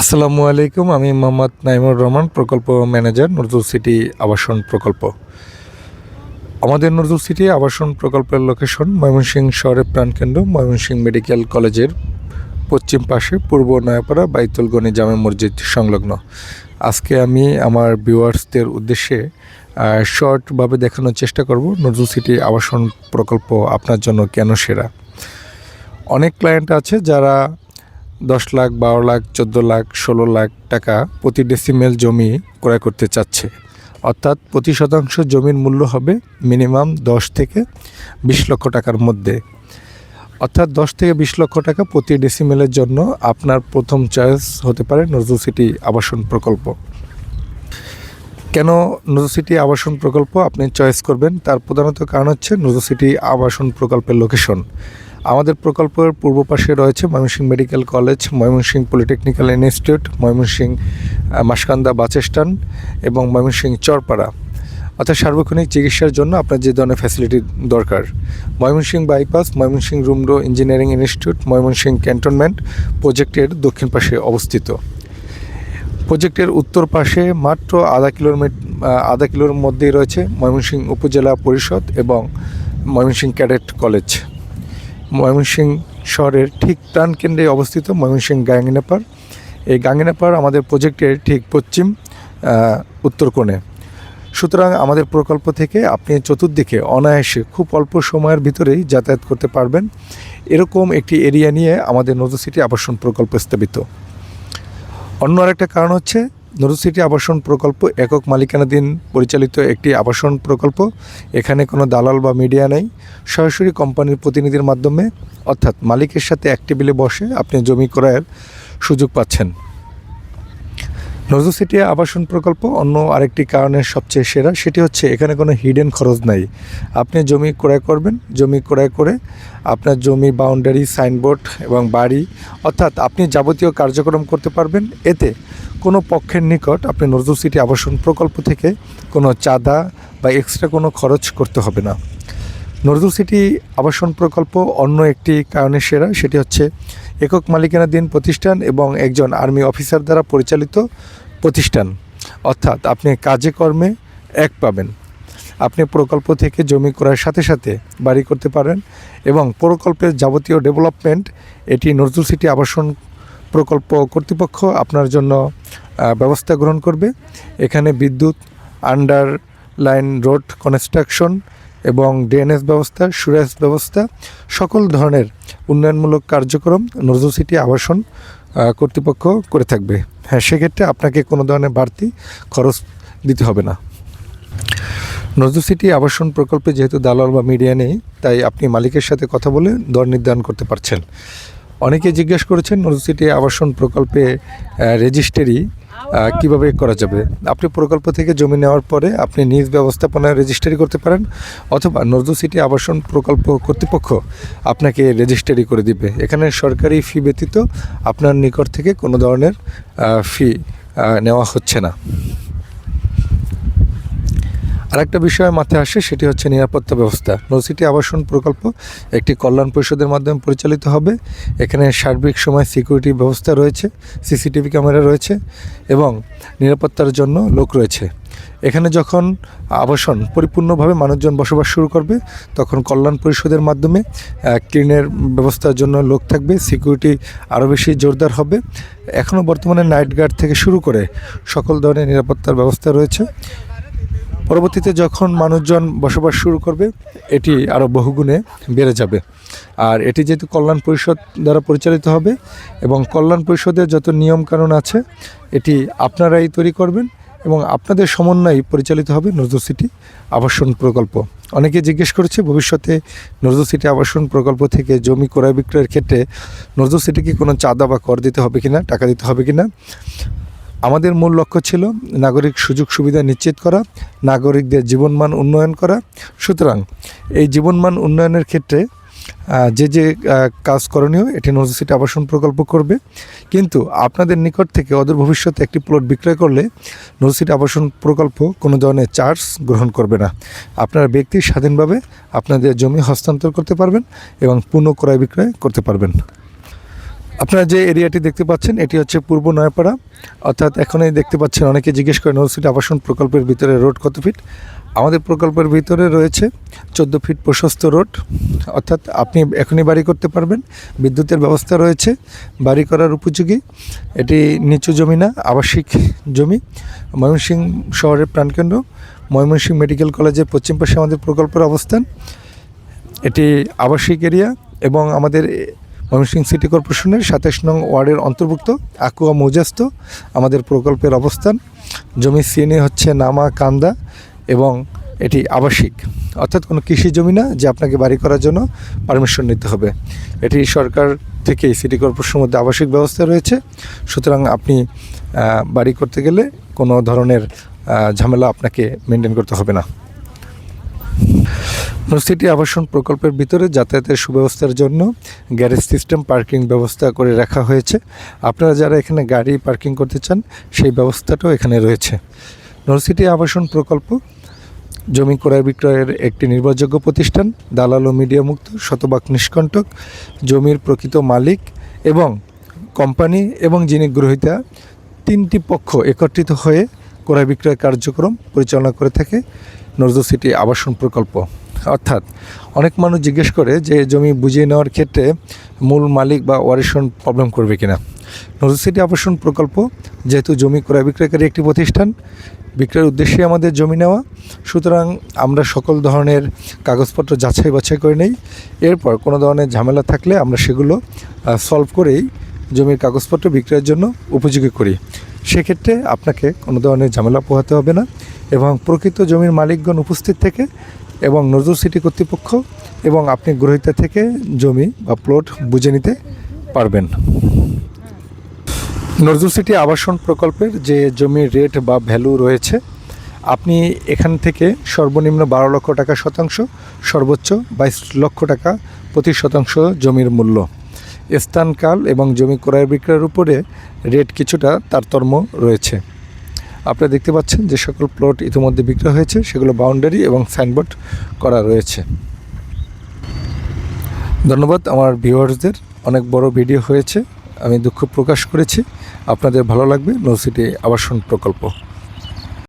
আসসালামু আলাইকুম, আমি মোহাম্মদ নাইমুর রহমান, প্রকল্প ম্যানেজার, নজরুল সিটি আবাসন প্রকল্প। আমাদের নজরুল সিটি আবাসন প্রকল্পের লোকেশন ময়মনসিংহ শহরের প্রাণকেন্দ্র, ময়মনসিংহ মেডিকেল কলেজের পশ্চিম পাশে পূর্ব নয়াপাড়া বাইতুলগনি জামে মসজিদ সংলগ্ন। আজকে আমি আমার ভিউয়ার্সদের উদ্দেশ্যে শর্টভাবে দেখানোর চেষ্টা করব নজরুল সিটি আবাসন প্রকল্প আপনার জন্য কেন সেরা। অনেক ক্লায়েন্ট আছে যারা দশ লাখ, বারো লাখ, চোদ্দ লাখ, ষোলো লাখ টাকা প্রতি ডেসিমেল জমি ক্রয় করতে চাচ্ছে। অর্থাৎ প্রতি শতাংশ জমির মূল্য হবে মিনিমাম দশ থেকে বিশ লক্ষ টাকার মধ্যে। অর্থাৎ দশ থেকে বিশ লক্ষ টাকা প্রতি ডেসিমেলের জন্য আপনার প্রথম চয়েস হতে পারে নজরুল সিটি আবাসন প্রকল্প। কেন নজরুল সিটি আবাসন প্রকল্প? আপনি চয়েস করবেন। তার প্রধানত কারণ হচ্ছে নজরুল সিটি আবাসন প্রকল্পের লোকেশন আমাদের প্রকল্পের পূর্ব পাশে রয়েছে Mymensingh medical college Mymensingh polytechnical institute Mymensingh আহ, মাসকান্দা বাস স্ট্যান্ড এবং ময়মনসিংহ চরপাড়া। অর্থাৎ সার্বক্ষণিক চিকিৎসার জন্য আপনার যে ধরনের ফ্যাসিলিটি দরকার। ময়মনসিংহ বাইপাস ময়মনসিংহ রুমডো ইঞ্জিনিয়ারিং ইনস্টিটিউট ময়মনসিংহ ক্যান্টনমেন্ট প্রজেক্টের দক্ষিণ পাশে অবস্থিত। প্রজেক্টের উত্তর পাশে মাত্র আধা কিলোমিটার আধা কিলোর মধ্যেই রয়েছে ময়মনসিংহ উপজেলা পরিষদ এবং ময়মনসিংহ ক্যাডেট কলেজ ময়মনসিংহ শহরের ঠিক প্রাণকেন্দ্রে অবস্থিত ময়মনসিংহ গাঙ্গিনাপাড়। এই গাঙ্গিনাপাড় আমাদের প্রজেক্টের ঠিক পশ্চিম উত্তর কোণে। সুতরাং আমাদের প্রকল্প থেকে আপনি চতুর্দিকে অনায়াসে খুব অল্প সময়ের ভিতরেই যাতায়াত করতে পারবেন। এরকম একটি এরিয়া নিয়ে আমাদের নজর সিটি আবাসন প্রকল্প স্থাপিত। অন্য আরেকটা কারণ হচ্ছে নজর সিটি আবাসন প্রকল্প একক মালিকানাধীন পরিচালিত একটি আবাসন প্রকল্প। এখানে কোনো দালাল বা মিডিয়া নেই। সরাসরি কোম্পানির প্রতিনিধির মাধ্যমে, অর্থাৎ মালিকের সাথে এক টেবিলে বসে আপনি জমি ক্রয়ের সুযোগ পাচ্ছেন। নজরুল সিটি আবাসন প্রকল্প অন্য আরেকটি কারণের সবচেয়ে সেরা, সেটি হচ্ছে এখানে কোনো হিডেন খরচ নাই। আপনি জমি ক্রয় করবেন, জমি ক্রয় করে আপনার জমি বাউন্ডারি সাইনবোর্ড এবং বাড়ি অর্থাৎ আপনি যাবতীয় কার্যক্রম করতে পারবেন। এতে কোনো পক্ষের নিকট আপনি নজরুল সিটি আবাসন প্রকল্প থেকে কোনো চাঁদা বা এক্সট্রা কোনো খরচ করতে হবে না। নজরুল সিটি আবাসন প্রকল্প অন্য একটি কারণে সেরা, সেটি হচ্ছে একক মালিকানাধীন প্রতিষ্ঠান এবং একজন আর্মি অফিসার দ্বারা পরিচালিত প্রতিষ্ঠান। অর্থাৎ আপনি কাজে কর্মে এক পাবেন। আপনি প্রকল্প থেকে জমি করার সাথে সাথে বাড়ি করতে পারেন এবং প্রকল্পের যাবতীয় ডেভেলপমেন্ট, এটি নজরুল সিটি আবাসন প্রকল্প কর্তৃপক্ষ আপনার জন্য ব্যবস্থা গ্রহণ করবে। এখানে বিদ্যুৎ আন্ডার লাইন রোড কনস্ট্রাকশন এবং ড্রেনেজ ব্যবস্থা, সুরেজ ব্যবস্থা, সকল ধরনের উন্নয়নমূলক কার্যক্রম নজরুল সিটি আবাসন কর্তৃপক্ষ করে থাকবে। হ্যাঁ সেক্ষেত্রে আপনাকে কোনো ধরনের বাড়তি খরচ দিতে হবে না। নজরুল সিটি আবাসন প্রকল্পে যেহেতু দালাল বা মিডিয়া নেই, তাই আপনি মালিকের সাথে কথা বলে দর নির্ধারণ করতে পারছেন। অনেকে জিজ্ঞেস করেছেন, নজরুল সিটি আবাসন প্রকল্পে রেজিস্ট্রি কীভাবে করা যাবে? আপনি প্রকল্প থেকে জমি নেওয়ার পরে আপনি নিজ ব্যবস্থাপনায় রেজিস্ট্রি করতে পারেন, অথবা নজরুল সিটি আবাসন প্রকল্প কর্তৃপক্ষ আপনাকে রেজিস্ট্রি করে দিবে। এখানে সরকারি ফি ব্যতীত আপনার নিকট থেকে কোনো ধরনের ফি নেওয়া হচ্ছে না। আরেকটা বিষয় মাথায় আসে, সেটি হচ্ছে নিরাপত্তা ব্যবস্থা। নৌসিটি আবাসন প্রকল্প একটি কল্যাণ পরিষদের মাধ্যমে পরিচালিত হবে। এখানে সার্বিক সময় সিকিউরিটি ব্যবস্থা রয়েছে, সিসিটিভি ক্যামেরা রয়েছে এবং নিরাপত্তার জন্য লোক রয়েছে। এখানে যখন আবাসন পরিপূর্ণভাবে মানুষজন বসবাস শুরু করবে, তখন কল্যাণ পরিষদের মাধ্যমে ক্লিনের ব্যবস্থার জন্য লোক থাকবে, সিকিউরিটি আরও বেশি জোরদার হবে। এখনও বর্তমানে নাইট গার্ড থেকে শুরু করে সকল ধরনের নিরাপত্তার ব্যবস্থা রয়েছে। পরবর্তীতে যখন মানুষজন বসবাস শুরু করবে, এটি আরও বহুগুণে বেড়ে যাবে। আর এটি যেহেতু কল্যাণ পরিষদ দ্বারা পরিচালিত হবে এবং কল্যাণ পরিষদের যত নিয়মকানুন আছে, এটি আপনারাই তৈরি করবেন এবং আপনাদের সমন্বয়ে পরিচালিত হবে নজরুল সিটি আবাসন প্রকল্প। অনেকে জিজ্ঞেস করেছে, ভবিষ্যতে নজরুল সিটি আবাসন প্রকল্প থেকে জমি ক্রয় বিক্রয়ের ক্ষেত্রে নজরুল সিটিকে কোনো চাঁদা বা কর দিতে হবে কিনা, টাকা দিতে হবে কিনা? আমাদের মূল লক্ষ্য ছিল নাগরিক সুযোগ সুবিধা নিশ্চিত করা, নাগরিকদের জীবনমান উন্নয়ন করা। সুতরাং এই জীবনমান উন্নয়নের ক্ষেত্রে যে যে কাজ করণীয়, এটি নজরুল সিটি আবাসন প্রকল্প করবে। কিন্তু আপনাদের নিকট থেকে অদূর ভবিষ্যতে একটি প্লট বিক্রয় করলে নজরুল সিটি আবাসন প্রকল্প কোনো ধরনের চার্জ গ্রহণ করবে না। আপনারা ব্যক্তি স্বাধীনভাবে আপনাদের জমি হস্তান্তর করতে পারবেন এবং পুনঃ ক্রয় বিক্রয় করতে পারবেন। আপনারা যে এরিয়াটি দেখতে পাচ্ছেন, এটি হচ্ছে পূর্ব নয়াপাড়া। অর্থাৎ এখনই দেখতে পাচ্ছেন, অনেকে জিজ্ঞেস করে নরসিটি আবাসন প্রকল্পের ভিতরে রোড কত ফিট? আমাদের প্রকল্পের ভিতরে রয়েছে চোদ্দ ফিট প্রশস্ত রোড। অর্থাৎ আপনি এখনই বাড়ি করতে পারবেন। বিদ্যুতের ব্যবস্থা রয়েছে, বাড়ি করার উপযোগী। এটি নিচু জমি না, আবাসিক জমি। ময়মনসিংহ শহরের প্রাণকেন্দ্র, ময়মনসিংহ মেডিকেল কলেজের পশ্চিম পাশে আমাদের প্রকল্পের অবস্থান। এটি আবাসিক এরিয়া এবং আমাদের ময়মনসিংহ সিটি কর্পোরেশনের সাতাশ নং ওয়ার্ডের অন্তর্ভুক্ত, আকুয়া মৌজাস্ত, আমাদের প্রকল্পের অবস্থান। জমি সিএনএ হচ্ছে নামা, কান্দা এবং এটি আবাসিক। অর্থাৎ কোনো কৃষি জমি না যে আপনাকে বাড়ি করার জন্য পারমিশন নিতে হবে। এটি সরকার থেকেই সিটি কর্পোরেশনের মধ্যে আবাসিক ব্যবস্থা রয়েছে। সুতরাং আপনি বাড়ি করতে গেলে কোনো ধরনের ঝামেলা আপনাকে মেনটেন করতে হবে না। সিটি আবাসন প্রকল্পের ভিতরে যাতায়াতের সুব্যবস্থার জন্য গ্যারেজ সিস্টেম, পার্কিং ব্যবস্থা করে রাখা হয়েছে। আপনারা যারা এখানে গাড়ি পার্কিং করতে চান, সেই ব্যবস্থাটাও এখানে রয়েছে। সিটি আবাসন প্রকল্প, জমি ক্রয় বিক্রয়ের একটি নির্ভরযোগ্য প্রতিষ্ঠান, দালাল ও মিডিয়া মুক্ত, শতভাগ নিষ্কণ্টক, জমির প্রকৃত মালিক এবং কোম্পানি এবং যিনি গ্রহীতা, তিনটি পক্ষ একত্রিত হয়ে ক্রয় বিক্রয় কার্যক্রম পরিচালনা করে থাকে নজরুল সিটি আবাসন প্রকল্প। অর্থাৎ অনেক মানুষ জিজ্ঞেস করে যে জমি বুঝিয়ে নেওয়ার ক্ষেত্রে মূল মালিক বা ওয়ারিশন প্রবলেম করবে কিনা। নজরুল সিটি আবাসন প্রকল্প যেহেতু জমি ক্রয় বিক্রয়কারী একটি প্রতিষ্ঠান, বিক্রয়ের উদ্দেশ্যে আমাদের জমি নেওয়া, সুতরাং আমরা সকল ধরনের কাগজপত্র যাচাই বাছাই করে নেই। এরপর কোনো ধরনের ঝামেলা থাকলে আমরা সেগুলো সলভ করেই জমির কাগজপত্র বিক্রয়ের জন্য উপযোগী করি। সেক্ষেত্রে আপনাকে কোনো ধরনের ঝামেলা পোহাতে হবে না এবং প্রকৃত জমির মালিকগণ উপস্থিত থেকে এবং নজরুল সিটি কর্তৃপক্ষ এবং আপনি গ্রহীতা থেকে জমি বা প্লট বুঝে নিতে পারবেন। নজরুল সিটি আবাসন প্রকল্পের যে জমির রেট বা ভ্যালু রয়েছে, আপনি এখান থেকে সর্বনিম্ন বারো লক্ষ টাকা শতাংশ, সর্বোচ্চ বাইশ লক্ষ টাকা প্রতি শতাংশ জমির মূল্য। স্থানকাল এবং জমি ক্রয় বিক্রয়ের উপরে রেট কিছুটা তারতম্য রয়েছে। আপনারা দেখতে পাচ্ছেন যে সকল প্লট ইতিমধ্যে বিক্রয় হয়েছে, সেগুলো বাউন্ডারি এবং সাইনবোর্ড করা রয়েছে। ধন্যবাদ আমার ভিউয়ার্সদের, অনেক বড় ভিডিও হয়েছে, আমি দুঃখ প্রকাশ করেছি। আপনাদের ভালো লাগবে নো সিটি আবাসন প্রকল্প।